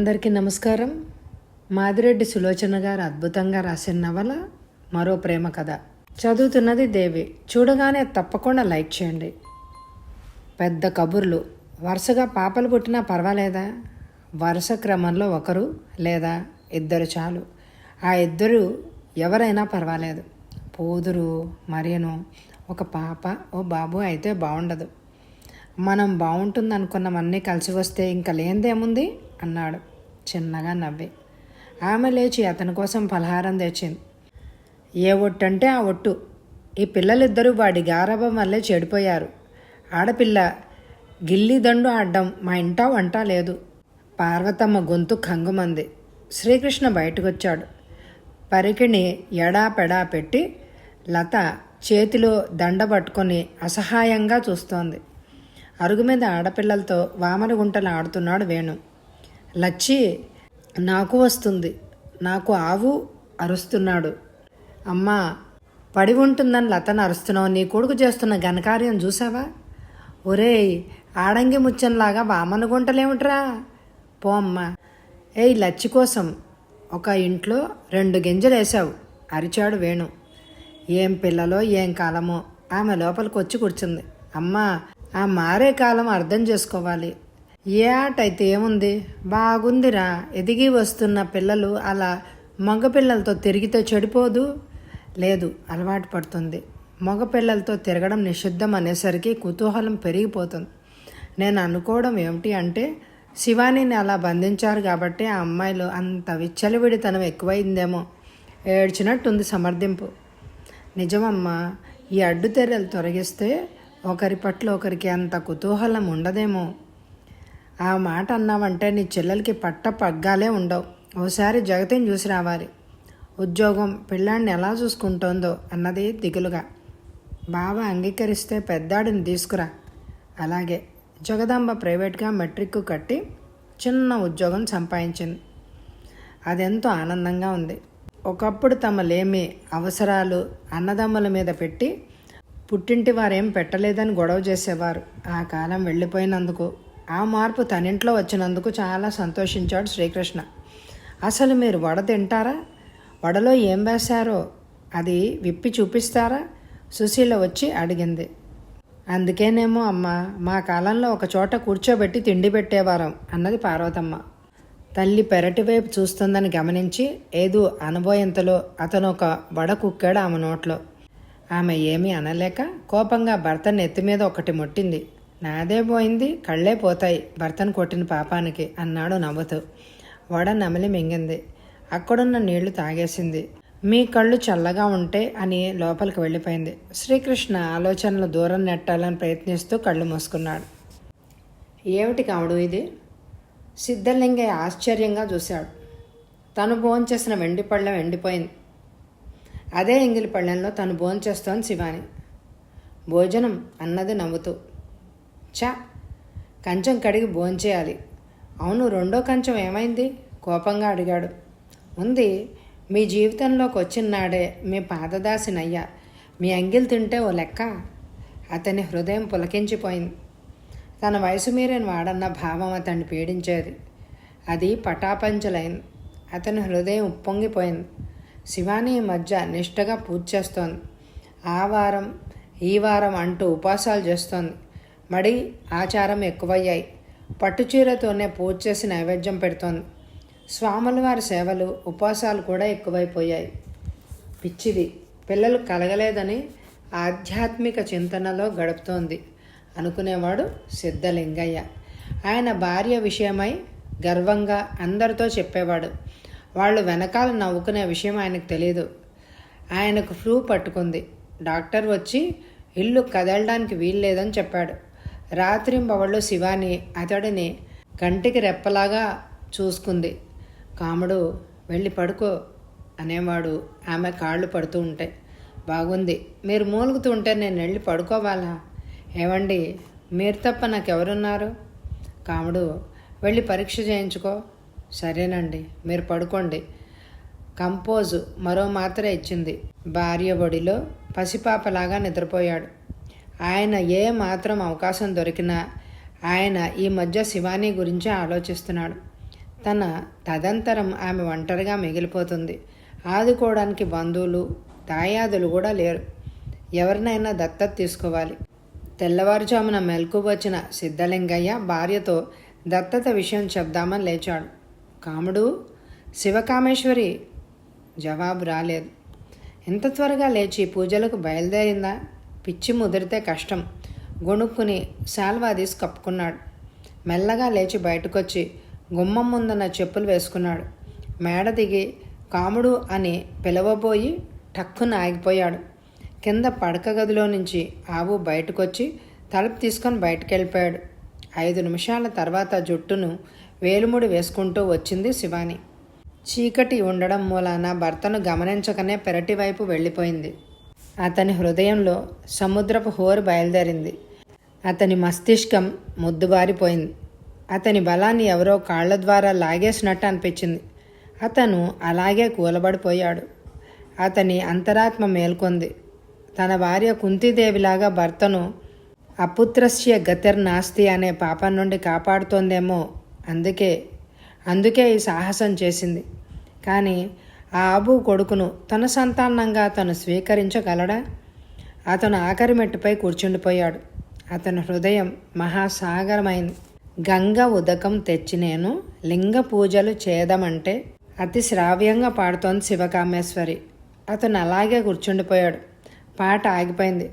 అందరికీ నమస్కారం. మాదిరెడ్డి సులోచన గారు అద్భుతంగా రాసిన నవల మరో ప్రేమ కథ. చదువుతున్నది దేవి. చూడగానే తప్పకుండా లైక్ చేయండి. పెద్ద కబుర్లు. వరుసగా పాపలు పుట్టినా పర్వాలేదా? వరుస క్రమంలో ఒకరు లేదా ఇద్దరు చాలు. ఆ ఇద్దరు ఎవరైనా పర్వాలేదు. పోదురు మరియను ఒక పాప ఓ బాబు అయితే బాగుండదు మనం బాగుంటుంది అనుకున్నవన్నీ కలిసి వస్తే ఇంకా లేనిదేముంది? అన్నాడు. చిన్నగా నవ్వి. ఆమె లేచి అతని కోసం పలహారం తెచ్చింది. ఏ ఒట్టు అంటే ఆ ఒట్టు. ఈ పిల్లలిద్దరూ వాడి గారభం వల్లే చెడిపోయారు. ఆడపిల్ల గిల్లిదండు ఆడడం మా ఇంటా వంట లేదు. పార్వతమ్మ గొంతు కంగుమంది. శ్రీకృష్ణ బయటకొచ్చాడు. పరికిణి ఎడాపెడా పెట్టి లత చేతిలో దండ పట్టుకొని అసహాయంగా చూస్తోంది. అరుగు మీద ఆడపిల్లలతో వామన గుంటలు ఆడుతున్నాడు వేణు. లచ్చి నాకు వస్తుంది. నాకు ఆవు అరుస్తున్నాడు. అమ్మా పడి ఉంటుందని లతను అరుస్తున్నావు. నీ కొడుకు చేస్తున్న ఘనకార్యం చూసావా? ఒరేయ్ ఆడంగి ముచ్చంలాగా వామన గుంటలేమిట్రా పో అమ్మా. ఏయ్ లచ్చి కోసం ఒక ఇంట్లో రెండు గింజలు వేసావు అరిచాడు వేణు. ఏం పిల్లలో ఏం కాలమో. ఆమె లోపలికి వచ్చి కూర్చుంది. అమ్మా ఆ మారే కాలం అర్థం చేసుకోవాలి. ఏ ఆట అయితే ఏముంది? బాగుందిరా. ఎదిగి వస్తున్న పిల్లలు అలా మగపిల్లలతో తిరిగితే చెడిపోదు? లేదు అలవాటు పడుతుంది. మగపిల్లలతో తిరగడం నిషిద్ధం అనేసరికి కుతూహలం పెరిగిపోతుంది. నేను అనుకోవడం ఏమిటి అంటే శివానీని అలా బంధించారు కాబట్టి ఆ అమ్మాయిలు అంత విచ్చలవిడితనం ఎక్కువైందేమో. ఏడ్చినట్టుంది సమర్థింపు. నిజమమ్మా ఈ అడ్డుతెర్రలు తొలగిస్తే ఒకరి పట్ల ఒకరికి అంత కుతూహలం ఉండదేమో. ఆ మాట అన్నావంటే నీ చెల్లెలకి పట్ట పగ్గాలే ఉండవు. ఓసారి జగతిని చూసి రావాలి. ఉద్యోగం పిల్లాడిని ఎలా చూసుకుంటోందో అన్నది దిగులుగా. బావ అంగీకరిస్తే పెద్దాడిని తీసుకురా. అలాగే జగదాంబ ప్రైవేట్గా మెట్రిక్ కట్టి చిన్న ఉద్యోగం సంపాదించింది. అదెంతో ఆనందంగా ఉంది. ఒకప్పుడు తమ లేమి అవసరాలు అన్నదమ్ముల మీద పెట్టి పుట్టింటి వారేం పెట్టలేదని గొడవ చేసేవారు. ఆ కాలం వెళ్ళిపోయినందుకు ఆ మార్పు తనింట్లో వచ్చినందుకు చాలా సంతోషించాడు శ్రీకృష్ణ. అసలు మీరు వడ తింటారా? వడలో ఏం వేశారో అది విప్పి చూపిస్తారా? సుశీల వచ్చి అడిగింది. అందుకేనేమో అమ్మ మా కాలంలో ఒక చోట కూర్చోబెట్టి తిండి పెట్టేవారం అన్నది పార్వతమ్మ. తల్లి పెరటి వైపు చూస్తుందని గమనించి ఏదో అనుభవంతలో అతను ఒక వడ కుక్కాడు ఆమె నోట్లో. ఆమె ఏమీ అనలేక కోపంగా భర్త నెత్తి మీద ఒకటి ముట్టింది. నాదే పోయింది కళ్ళే పోతాయి భర్తను కొట్టిన పాపానికి అన్నాడు నవ్వుతూ. వడ నమిలి మింగింది. అక్కడున్న నీళ్ళు తాగేసింది. మీ కళ్ళు చల్లగా ఉంటే అని లోపలికి వెళ్ళిపోయింది. శ్రీకృష్ణ ఆలోచనలు దూరం నెట్టాలని ప్రయత్నిస్తూ కళ్ళు మూసుకున్నాడు. ఏమిటి కావుడు ఇది? సిద్ధలింగయ్య ఆశ్చర్యంగా చూశాడు. తను భోంచేసిన వెండి పళ్ళెం ఎండిపోయింది. అదే ఎంగిలి పళ్ళెంలో తను భోంచేస్తోంది శివాని. భోజనం అన్నది నవ్వుతూ. చా కంచం కడిగి భోంచేయాలి అవును రెండో కంచం ఏమైంది? కోపంగా అడిగాడు. ఉంది. మీ జీవితంలోకి వచ్చిన నాడే మీ పాదదాసినయ్యా. మీ అంగిల్ తింటే ఓ లెక్క. అతని హృదయం పులకించిపోయింది. తన వయసు మీరిన వాడన్న భావం అతన్ని పీడించేది. అది పటాపంచలైంది. అతని హృదయం ఉప్పొంగిపోయింది. శివాని ఈ మధ్య నిష్టగా పూజ చేస్తోంది. ఆ వారం ఈ వారం అంటూ ఉపాసాలు చేస్తోంది. మడి ఆచారం ఎక్కువయ్యాయి. పట్టుచీరతోనే పూజ చేసి నైవేద్యం పెడుతోంది. స్వాముల వారి సేవలు ఉపవాసాలు కూడా ఎక్కువైపోయాయి. పిచ్చిది. పిల్లలు కలగలేదని ఆధ్యాత్మిక చింతనలో గడుపుతోంది. అనుకునేవాడు సిద్ధలింగయ్య. ఆయన భార్య విషయమై గర్వంగా అందరితో చెప్పేవాడు. వాళ్ళు వెనకాల నవ్వుకునే విషయం ఆయనకు తెలియదు ఆయనకు ఫ్లూ పట్టుకుంది. డాక్టర్ వచ్చి ఇల్లు కదలడానికి వీల్లేదని చెప్పాడు. రాత్రింబవళ్ళు శివాని అతడిని కంటికి రెప్పలాగా చూసుకుంది. కాముడు వెళ్ళి పడుకో అనేవాడు. ఆమె కాళ్ళు పడుతూ ఉంటాయి బాగుంది. మీరు మూలుగుతూ ఉంటే నేను వెళ్ళి పడుకోవాలా? ఏమండి మీరు తప్ప నాకెవరున్నారు? కాముడు వెళ్ళి పరీక్ష చేయించుకో. సరేనండి. మీరు పడుకోండి. కంపోజు మరో మాత్ర ఇచ్చింది. భార్య బడిలో పసిపాపలాగా నిద్రపోయాడు. ఆయన ఏ మాత్రం అవకాశం దొరికినా ఆయన ఈ మధ్య శివాని గురించి ఆలోచిస్తున్నాడు. తన తదంతరం ఆమె ఒంటరిగా మిగిలిపోతుంది. ఆదుకోవడానికి బంధువులు దాయాదులు కూడా లేరు. ఎవరినైనా దత్తత తీసుకోవాలి. తెల్లవారుజామున మెలకు వచ్చిన సిద్ధలింగయ్య భార్యతో దత్తత విషయం చెప్దామని లేచాడు. కాముడు శివకామేశ్వరి జవాబు రాలేదు. ఇంత త్వరగా లేచి పూజలకు బయలుదేరిందా? పిచ్చి ముదిరితే కష్టం. గొణుక్కుని శాల్వా తీసి కప్పుకున్నాడు. మెల్లగా లేచి బయటకొచ్చి గుమ్మం ముందున్న చెప్పులు వేసుకున్నాడు. మేడ దిగి కాముడు అని పిలవబోయి టక్కున ఆగిపోయాడు. కింద పడక గదిలో నుంచి ఆవు బయటకొచ్చి తలుపు తీసుకొని బయటకెళ్ళిపోయాడు. ఐదు నిమిషాల తర్వాత జుట్టును వేలుముడి వేసుకుంటూ వచ్చింది శివాని. చీకటి ఉండడం మూలాన భర్తను గమనించకనే పెరటి వైపు వెళ్ళిపోయింది. అతని హృదయంలో సముద్రపు హోరు బయలుదేరింది. అతని మస్తిష్కం ముద్దుబారిపోయింది. అతని బలాన్ని ఎవరో కాళ్ళ ద్వారా లాగేసినట్టు అనిపించింది. అతను అలాగే కూలబడిపోయాడు. అతని అంతరాత్మ మేల్కొంది. తన భార్య కుంతీదేవిలాగా భర్తను అపుత్రస్య గతిర్నాస్తి అనే పాపం నుండి కాపాడుతోందేమో అందుకే అందుకే ఈ సాహసం చేసింది. కానీ ఆ ఆబు కొడుకును తన సంతానంగా తను స్వీకరించగలడా? అతను ఆఖరి మెట్టుపై కూర్చుండిపోయాడు. అతని హృదయం మహాసాగరమైంది. గంగ ఉదకం తెచ్చి నేను లింగ పూజలు చేయదమంటే అతి శ్రావ్యంగా పాడుతోంది శివకామేశ్వరి. అతను అలాగే కూర్చుండిపోయాడు. పాట ఆగిపోయింది.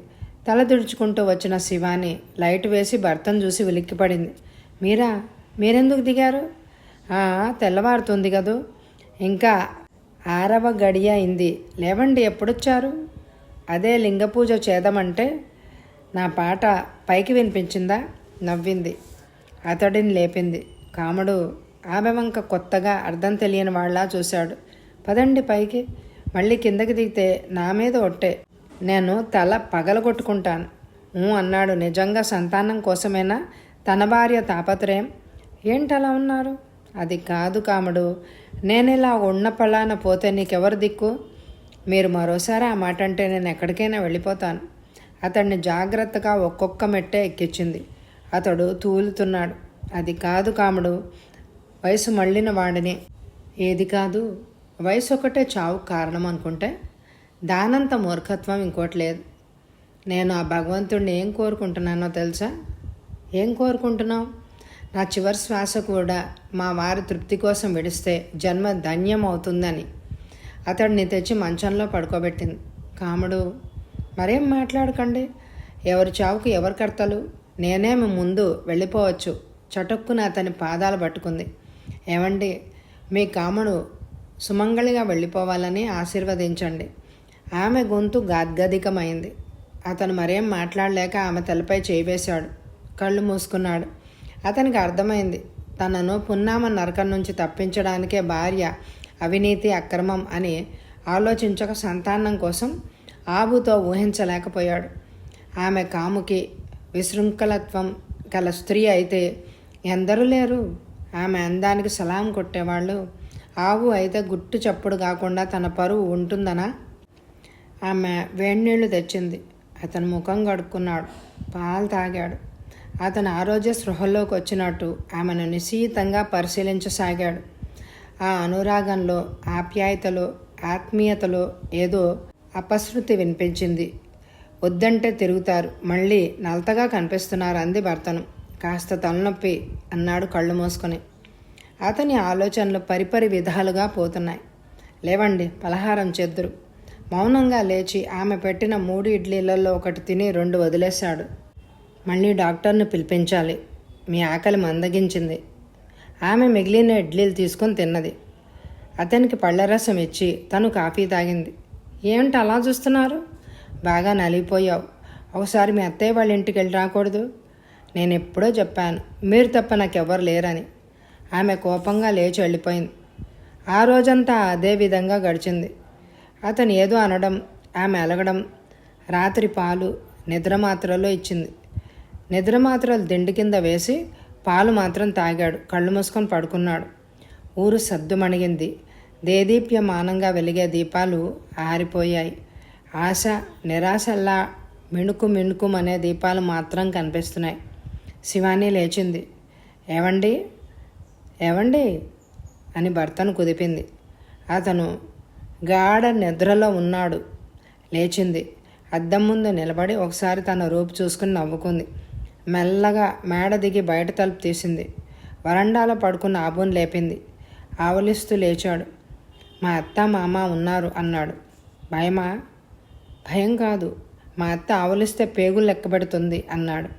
తల తుడుచుకుంటూ వచ్చిన శివాని లైట్ వేసి భర్తను చూసి ఉలిక్కిపడింది. మీరా మీరెందుకు దిగారు? "ఆ, తెల్లవారుతుంది కదూ. ఇంకా ఆరవ గడియ అయింది. లేవండి ఎప్పుడొచ్చారు? అదే లింగపూజ చేదమంటే చేద్దామంటే నా పాట పైకి వినిపించిందా? నవ్వింది. అతడిని లేపింది. కాముడు ఆమె వంక కొత్తగా అర్థం తెలియని వాళ్ళ చూశాడు. పదండి పైకి. మళ్ళీ కిందకి దిగితే నా మీద ఒట్టే. నేను తల పగలగొట్టుకుంటాను. ఊ అన్నాడు. నిజంగా సంతానం కోసమేనా? తన భార్య తాపత్రయం. ఏంటలా ఉన్నారు? అది కాదు కాముడు. నేను ఇలా ఉన్న పలాన పోతే నీకెవరు దిక్కు? మీరు మరోసారి ఆ మాట అంటే నేను ఎక్కడికైనా వెళ్ళిపోతాను. అతన్ని జాగ్రత్తగా ఒక్కొక్క మెట్టే ఎక్కించింది. అతడు తూలుతున్నాడు. అది కాదు కాముడు. వయసు మళ్ళిన వాడిని. ఏది కాదు? వయసు ఒకటే చావు కారణం అనుకుంటే దానంత మూర్ఖత్వం ఇంకోటి లేదు. నేను ఆ భగవంతుడిని ఏం కోరుకుంటున్నానో తెలుసా? ఏం కోరుకుంటున్నావు? నా చివరి శ్వాస కూడా మా వారి తృప్తి కోసం విడిస్తే జన్మ ధన్యం అవుతుందని అతడిని తెచ్చి మంచంలో పడుకోబెట్టింది. కాముడు మరేం మాట్లాడకండి. ఎవరి చావుకు ఎవరి కర్తలు? నేనేమి ముందు వెళ్ళిపోవచ్చు. చటుక్కున అతని పాదాలు పట్టుకుంది. ఏమండి మీ కాముడు సుమంగళిగా వెళ్ళిపోవాలని ఆశీర్వదించండి. ఆమె గొంతు గాద్గదికమైంది. అతను మరేం మాట్లాడలేక ఆమె తలపై చేయివేశాడు కళ్ళు మూసుకున్నాడు. అతనికి అర్థమైంది. తనను పున్నామ నరకం నుంచి తప్పించడానికే భార్య అవినీతి అక్రమం అని ఆలోచించక సంతానం కోసం ఆబుతో ఊహించలేకపోయాడు. ఆమె కాముకి విశృంఖలత్వం గల స్త్రీ అయితే ఎందరూ లేరు? ఆమె అందానికి సలాం కొట్టేవాళ్ళు. ఆవు అయితే గుట్టు చప్పుడు కాకుండా తన పరువు ఉంటుందనా? ఆమె వేడినీళ్ళు తెచ్చింది. అతను ముఖం కడుక్కున్నాడు. పాలు తాగాడు. అతను ఆరోగ్య స్పృహలోకి వచ్చినట్టు ఆమెను నిశీతంగా పరిశీలించసాగాడు. ఆ అనురాగంలో ఆప్యాయతలో ఆత్మీయతలో ఏదో అపశృతి వినిపించింది. వద్దంటే తిరుగుతారు మళ్ళీ నలతగా కనిపిస్తున్నారు అంది భర్తను. కాస్త తలనొప్పి అన్నాడు కళ్ళు మూసుకొని. అతని ఆలోచనలు పరిపరి విధాలుగా పోతున్నాయి. లేవండి పలహారం చెద్దురు. మౌనంగా లేచి ఆమె పెట్టిన మూడు ఇడ్లీలలో ఒకటి తిని రెండు వదిలేశాడు. మళ్ళీ డాక్టర్ను పిలిపించాలి. మీ ఆకలి మందగించింది. ఆమె మిగిలిన ఇడ్లీలు తీసుకొని తిన్నది. అతనికి పళ్ళరసం ఇచ్చి తను కాఫీ తాగింది. ఏమిటి అలా చూస్తున్నారు? బాగా నలిగిపోయావు. ఒకసారి మీ అత్తయ్య వాళ్ళ ఇంటికి వెళ్ళి రాకూడదు. నేను ఎప్పుడో చెప్పాను మీరు తప్ప నాకెవ్వరు లేరని. ఆమె కోపంగా లేచి వెళ్ళిపోయింది. ఆ రోజంతా అదే విధంగా గడిచింది. అతను ఏదో అనడం ఆమె అలగడం రాత్రి పాలు నిద్ర మాత్రలో ఇచ్చింది. నిద్ర మాత్రలు దిండి కింద వేసి పాలు మాత్రం తాగాడు. కళ్ళు మూసుకొని పడుకున్నాడు. ఊరు సద్దుమణిగింది. దేదీప్యమానంగా వెలిగే దీపాలు ఆరిపోయాయి. ఆశ నిరాశల్లా మిణుకు మిణుకుమనే దీపాలు మాత్రం కనిపిస్తున్నాయి. శివాని లేచింది. ఏవండి? ఏవండి? అని భర్తను కుదిపింది. అతను గాఢ నిద్రలో ఉన్నాడు. లేచింది. అద్దం ముందు నిలబడి ఒకసారి తన రూపు చూసుకుని నవ్వుకుంది. మెల్లగా మేడ దిగి బయట తలుపు తీసింది. వరండాలో పడుకున్న ఆబుని లేపింది. ఆవలిస్తూ లేచాడు. మా అత్త మామ ఉన్నారు అన్నాడు. భయమా? భయం కాదు. మా అత్త ఆవలిస్తే పేగులు లెక్కబెడుతుంది అన్నాడు.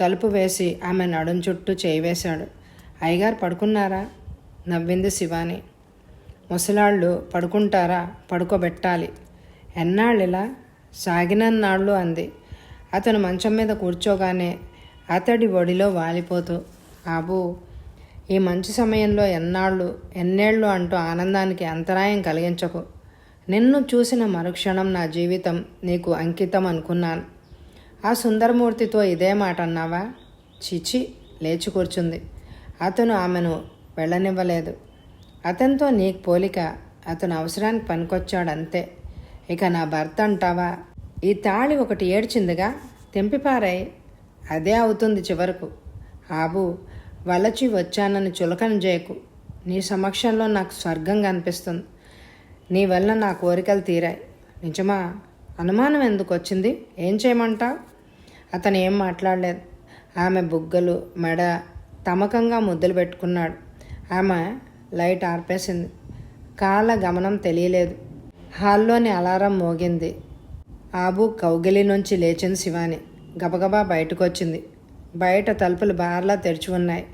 తలుపు వేసి ఆమె నడుం చుట్టూ చేయి వేశాడు. అయ్యగారు పడుకున్నారా? నవ్వింది శివాని. ముసలాళ్ళు పడుకుంటారా? పడుకోబెట్టాలి. ఎన్నాళ్ళిలా? సాగినన్నాళ్ళు అంది. అతను మంచం మీద కూర్చోగానే అతడి ఒడిలో వాలిపోతూ ఆబు ఈ మంచి సమయంలో ఎన్నాళ్ళు ఎన్నేళ్ళు అంటూ ఆనందానికి అంతరాయం కలిగించకు. నిన్ను చూసిన మరుక్షణం నా జీవితం నీకు అంకితం అనుకున్నాను. ఆ సుందరమూర్తితో ఇదే మాట అన్నావా? చిచి లేచి కూర్చుంది. అతను ఆమెను వెళ్ళనివ్వలేదు. అతనితో నీకు పోలిక అతను అవసరానికి పనికొచ్చాడంతే. ఇక నా భర్త అంటావా? ఈ తాళి ఒకటి ఏడ్చిందిగా. తెంపిపారాయి. అదే అవుతుంది చివరకు. ఆబు వలచి వచ్చానని చులకన చేయకు నీ సమక్షంలో నాకు స్వర్గంగా అనిపిస్తుంది నీ వల్ల నా కోరికలు తీరాయి. నిజమా? అనుమానం ఎందుకు వచ్చింది? ఏం చేయమంటావు? అతను ఏం మాట్లాడలేదు. ఆమె బుగ్గలు మెడ తమకంగా ముద్దులు పెట్టుకున్నాడు. ఆమె లైట్ ఆర్పేసింది. కాల గమనం తెలియలేదు. హాల్లోని అలారం మోగింది. ఆబు కౌగిలి నుంచి లేచింది శివాని. గబగబా బయటకు వచ్చింది బయట తలుపులు బార్లా తెరిచి ఉన్నాయి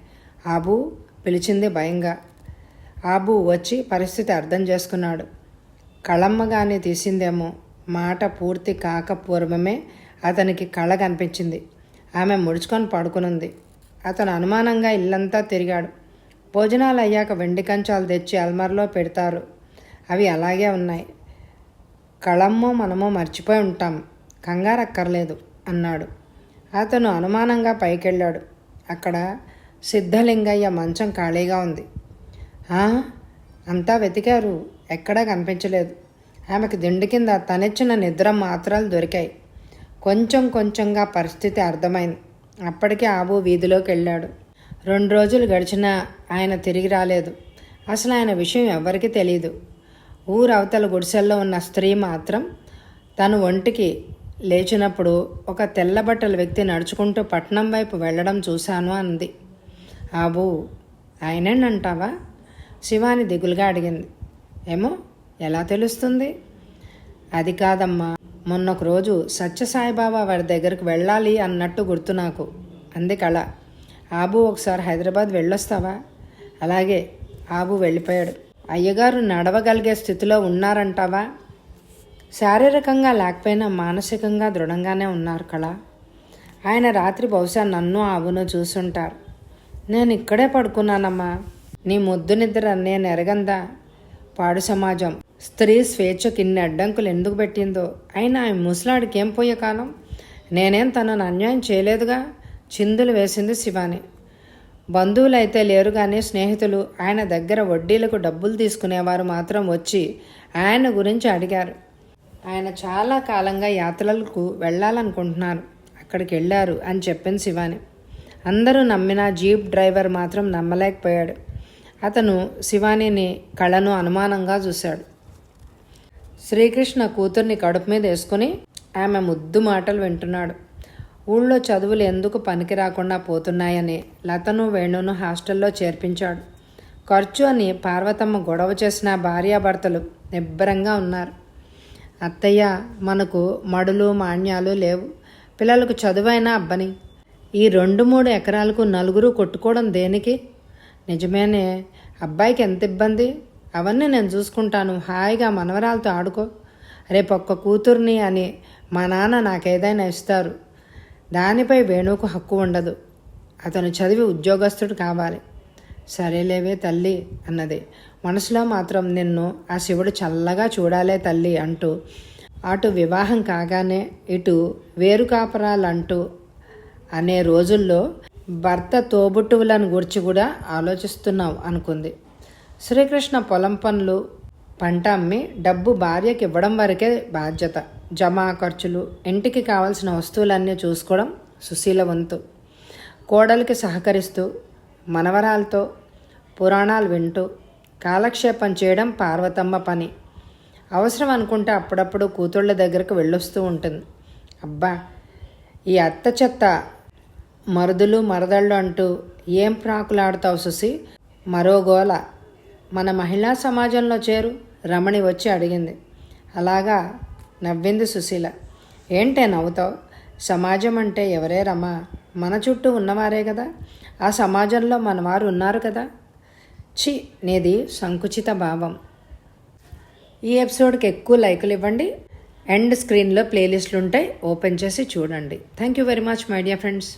ఆబు పిలిచింది భయంగా. ఆబు వచ్చి పరిస్థితి అర్థం చేసుకున్నాడు. కళమ్మగానే తీసిందేమో మాట పూర్తి కాక పూర్వమే అతనికి కళ కనిపించింది. ఆమె ముడుచుకొని పడుకునుంది. అతను అనుమానంగా ఇల్లంతా తిరిగాడు. భోజనాలు అయ్యాక వెండి కంచాలు తెచ్చి అల్మార్లో పెడతారు. అవి అలాగే ఉన్నాయి. కళమ్మో మనమో మర్చిపోయి ఉంటాం. కంగారు అక్కర్లేదు అన్నాడు. అతను అనుమానంగా పైకెళ్ళాడు. అక్కడ సిద్ధలింగయ్య మంచం ఖాళీగా ఉంది. "ఆ?" అంతా వెతికారు. ఎక్కడా కనిపించలేదు. ఆమెకు దిండు కింద తనెచ్చిన నిద్ర మాత్రాలు దొరికాయి. కొంచెం కొంచెంగా పరిస్థితి అర్థమైంది. అప్పటికే ఆబు వీధిలోకి వెళ్ళాడు రెండు రోజులు గడిచినా ఆయన తిరిగి రాలేదు. అసలు ఆయన విషయం ఎవరికీ తెలియదు ఊరు అవతల గుడిసెల్లో ఉన్న స్త్రీ మాత్రం తను ఒంటికి లేచినప్పుడు ఒక తెల్లబట్టల వ్యక్తి నడుచుకుంటూ పట్నం వైపు వెళ్ళడం చూశాను అంది. ఆబు ఆయనేనంటావా? శివాని దిగులుగా అడిగింది. ఏమో ఎలా తెలుస్తుంది? అది కాదమ్మా మొన్న ఒక రోజు సత్యసాయిబాబా వారి దగ్గరికి వెళ్ళాలి అన్నట్టు గుర్తు నాకు. అంది కళ. ఆబు ఒకసారి హైదరాబాద్ వెళ్ళొస్తావా? అలాగే. ఆబు వెళ్ళిపోయాడు. అయ్యగారు నడవగలిగే స్థితిలో ఉన్నారంటావా? శారీరకంగా లేకపోయినా మానసికంగా దృఢంగానే ఉన్నారు కళ. ఆయన రాత్రి బహుశా నన్ను ఆవును చూసుంటారు. నేను ఇక్కడే పడుకున్నానమ్మా. నీ ముద్దు నిద్ర నేను ఎరగందా? పాడు సమాజం. స్త్రీ స్వేచ్ఛకి ఇన్ని అడ్డంకులు ఎందుకు పెట్టిందో? అయినా ఆ ముసలాడికి ఏం పోయే కాలం నేనేం తనను అన్యాయం చేయలేదుగా? చిందులు వేసింది శివాని. బంధువులైతే లేరు కానీ స్నేహితులు ఆయన దగ్గర వడ్డీలకు డబ్బులు తీసుకునేవారు మాత్రం వచ్చి ఆయన గురించి అడిగారు. ఆయన చాలా కాలంగా యాత్రలకు వెళ్ళాలనుకుంటున్నారు. అక్కడికి వెళ్ళారు అని చెప్పింది శివాని. అందరూ నమ్మిన జీప్ డ్రైవర్ మాత్రం నమ్మలేకపోయాడు. అతను శివానిని కళను అనుమానంగా చూశాడు. శ్రీకృష్ణ కూతుర్ని కడుపు మీద వేసుకుని ఆమె ముద్దు మాటలు వింటున్నాడు. ఊళ్ళో చదువులు ఎందుకు పనికి రాకుండా పోతున్నాయని లతను వేణును హాస్టల్లో చేర్పించాడు. ఖర్చు అని పార్వతమ్మ గొడవ చేసిన భార్యాభర్తలు నిబ్బరంగా ఉన్నారు. అత్తయ్య మనకు మడులు మాన్యాలు లేవు. పిల్లలకు చదువైనా అబ్బని. ఈ రెండు మూడు ఎకరాలకు నలుగురు కొట్టుకోవడం దేనికి? నిజమేనే. అబ్బాయికి ఎంత ఇబ్బంది? అవన్నీ నేను చూసుకుంటాను. హాయిగా మనవరాలతో ఆడుకో. రేపు ఒక్క కూతుర్ని అని మా నాన్న నాకేదైనా ఇస్తారు. దానిపై వేణుకు హక్కు ఉండదు. అతను చదివి ఉద్యోగస్తుడు కావాలి. సరేలేవే తల్లి అన్నది. మనసులో మాత్రం నిన్ను ఆ శివుడు చల్లగా చూడాలే తల్లి అంటూ అటు వివాహం కాగానే ఇటు వేరు కాపరాలంటూ అనే రోజుల్లో భర్త తోబుట్టువులను గురించి కూడా ఆలోచిస్తున్నావు అనుకుంది. శ్రీకృష్ణ పొలం పనులు పంట అమ్మి డబ్బు భార్యకి ఇవ్వడం వరకే బాధ్యత. జమా ఖర్చులు ఇంటికి కావాల్సిన వస్తువులన్నీ చూసుకోవడం సుశీల వంతు. కోడలికి సహకరిస్తూ మనవరాలతో పురాణాలు వింటూ కాలక్షేపం చేయడం పార్వతమ్మ పని. అవసరం అనుకుంటే అప్పుడప్పుడు కూతుళ్ళ దగ్గరకు వెళ్ళొస్తూ ఉంటుంది. అబ్బా ఈ అత్త చెత్త మరుదులు మరదళ్ళు అంటూ ఏం ప్రాకులాడతావు సుసి మరో గోల. మన మహిళా సమాజంలో చేరు? రమణి వచ్చి అడిగింది. అలాగా నవ్వింది సుశీల. ఏంటే నవ్వుతావు? సమాజం అంటే ఎవరే రమా? మన చుట్టూ ఉన్నవారే కదా? ఆ సమాజంలో మనవారు ఉన్నారు కదా? చి అనేది సంకుచిత భావం. ఈ ఎపిసోడ్కి ఎక్కువ లైకులు ఇవ్వండి. ఎండ్ స్క్రీన్లో ప్లేలిస్టులు ఉంటాయి ఓపెన్ చేసి చూడండి. Thank you very much my dear friends.